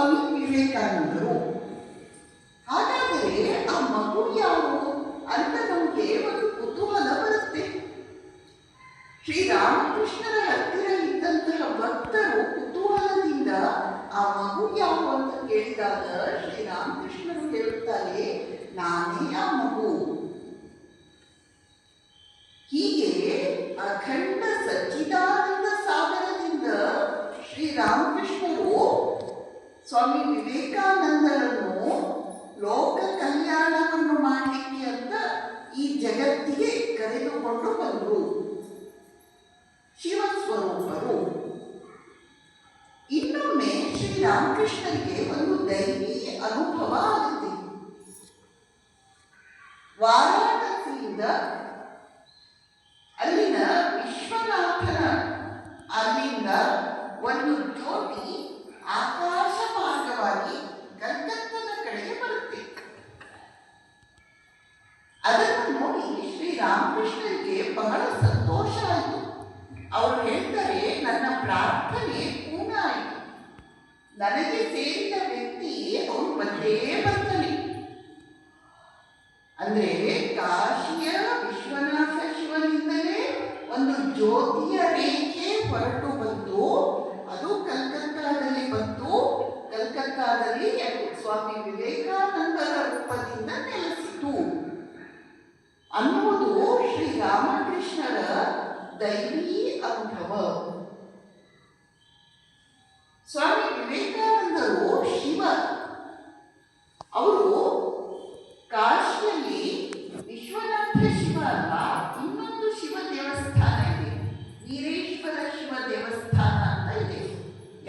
ಸ್ವಾಮಿ ವಿವೇಕಾನಂದರು ಹಾಗಾದರೆ ಆ ಮಗು ಯಾರು ಅಂತ ನಮಗೆ ಒಂದು ಕುತೂಹಲ ಬರುತ್ತೆ ಶ್ರೀರಾಮಕೃಷ್ಣರ ಹತ್ತಿರ ಇದ್ದಂತಹ ಭಕ್ತರು ಕುತೂಹಲದಿಂದ ಆ ಮಗು ಯಾರು ಅಂತ ಕೇಳಿದಾಗ ಶ್ರೀರಾಮಕೃಷ್ಣರು ಹೇಳುತ್ತಾರೆ ನಾನೇ ಆ ಮಗು ಹೀಗೆ ಅಖಂಡ ಸಚ್ಚಿದಾನಂದ ಸಾಗರದಿಂದ ಶ್ರೀರಾಮಕೃಷ್ಣರು ಸ್ವಾಮಿ ವಿವೇಕಾನಂದರನ್ನು ಲೋಕ ಕಲ್ಯಾಣವನ್ನು ಮಾಡಲಿಕ್ಕೆ ಅಂತ ಈ ಜಗತ್ತಿಗೆ ಕರೆದುಕೊಂಡು ಬಂದರು. ಪ್ರಾರ್ಥನೆ ಪೂರ್ಣ ಆಯಿತು ನನಗೆ ಸೇರಿದ ವ್ಯಕ್ತಿ ಅವನು ಬಂದೇ ಬರ್ತಾನೆ ಅಂದ್ರೆ ಕಾಶಿಯ ವಿಶ್ವನಾಥ ಶಿವನಿಂದಲೇ ಒಂದು ಜ್ಯೋತಿಯ ರೇಖೆ ಹೊರಟು ಬಂತು ಅದು ಕಲ್ಕತ್ತಾದಲ್ಲಿ ಬಂತು ಕಲ್ಕತ್ತಾದಲ್ಲಿ ಅದು ಸ್ವಾಮಿ ಕಾಶಿಯಲ್ಲಿ ವಿಶ್ವನಾಥ ಶಿವ ಅಲ್ಲ ಇನ್ನೊಂದು ಶಿವ ದೇವಸ್ಥಾನ ಇದೆ. ವೀರೇಶ್ವರ ಶಿವ ದೇವಸ್ಥಾನ ಅಂತ ಇದೆ.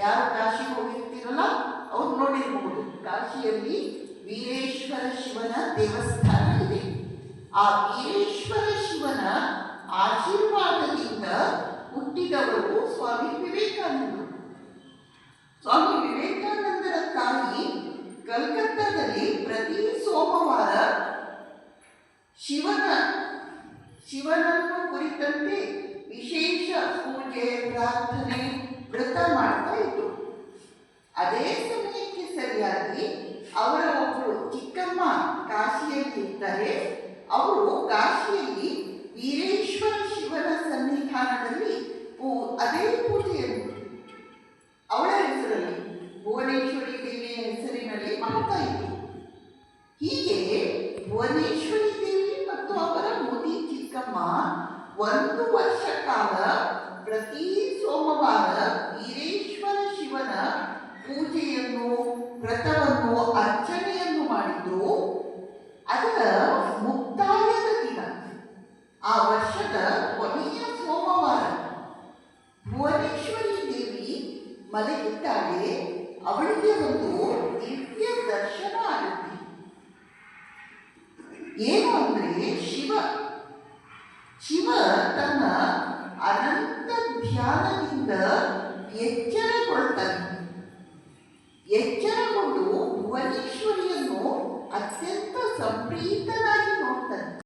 ಯಾರು ಕಾಶಿಗೆ ಹೋಗಿರ್ತೀರಲ್ಲ, ಅವ್ರು ನೋಡಿರ್ಬೋದು. ಕಾಶಿಯಲ್ಲಿ ವೀರೇಶ್ವರ ಶಿವನ ದೇವಸ್ಥಾನ ಇದೆ. ಆ ವೀರೇಶ್ವರ ಶಿವನ ಆಶೀರ್ವಾದದಿಂದ ಹುಟ್ಟಿದವರು ಸ್ವಾಮಿ ವಿವೇಕಾನಂದರು. ಸ್ವಾಮಿ ವಿವೇಕಾನಂದರ ತಾಯಿ ಕಲ್ಕತ್ತಾದಲ್ಲಿ ಪ್ರತಿ ಸೋಮವಾರ ಶಿವನ ಶಿವನನ್ನು ಕುರಿತಂತೆ ವಿಶೇಷ ಪೂಜೆ, ಪ್ರಾರ್ಥನೆ, ವ್ರತ ಮಾಡ್ತಾ ಇದ್ರು. ಅದೇ ಸಮಯಕ್ಕೆ ಸರಿಯಾಗಿ ಅವರ ಒಬ್ಬರು ಚಿಕ್ಕಮ್ಮ ಕಾಶಿಯಲ್ಲಿ ಇರ್ತಾರೆ ಅವರು ಕಾಶಿಯಲ್ಲಿ ವೀರೇಶ್ವರ ಶಿವನ ಸನ್ನಿಧಾನದಲ್ಲಿ ಪೂ- ಅದೇ ಪೂಜೆಯನ್ನು ಅವಳ ಹೆಸರಲ್ಲಿ ಭುವನೇಶ್ವರಿ ದೇವಿಯ ಹೆಸರಿನಲ್ಲಿ ಮಾಡ್ತಾ ಇದ್ರು. ಹೀಗೆ ಭುವನೇಶ್ವರಿ ಚಿಕ್ಕಮ್ಮ ಒಂದು ವರ್ಷ ಕಾಲ ಪ್ರತಿ ಸೋಮವಾರ ವೀರೇಶ್ವರ ಶಿವನ ಪೂಜೆಯನ್ನು, ವ್ರತವನ್ನು, ಅರ್ಚನೆಯನ್ನು ಮಾಡಿದ್ರು. ಅದರ ಮುಕ್ತಾಯದ ದಿನ. ಆ ವರ್ಷದ ಕೊನೆಯ ಸೋಮವಾರ ಭುವನೇಶ್ವರಿ ದೇವಿ ಮಲಗಿದ್ದಾಗೆ ಅವಳಿಗೆ ಒಂದು ದಿವ್ಯ ದರ್ಶನ ಆಗುತ್ತೆ. ಏನು ಅಂದ್ರೆ ಶಿವ ಶಿವ ತನ್ನ ಅನಂತ ಧ್ಯಾನದಿಂದ ಎಚ್ಚರಗೊಳ್ತಾನೆ. ಎಚ್ಚರಗೊಂಡು ಭುವನೇಶ್ವರಿಯನ್ನು ಅತ್ಯಂತ ಸಂಪ್ರೀತನಾಗಿ ನೋಡ್ತಾನೆ.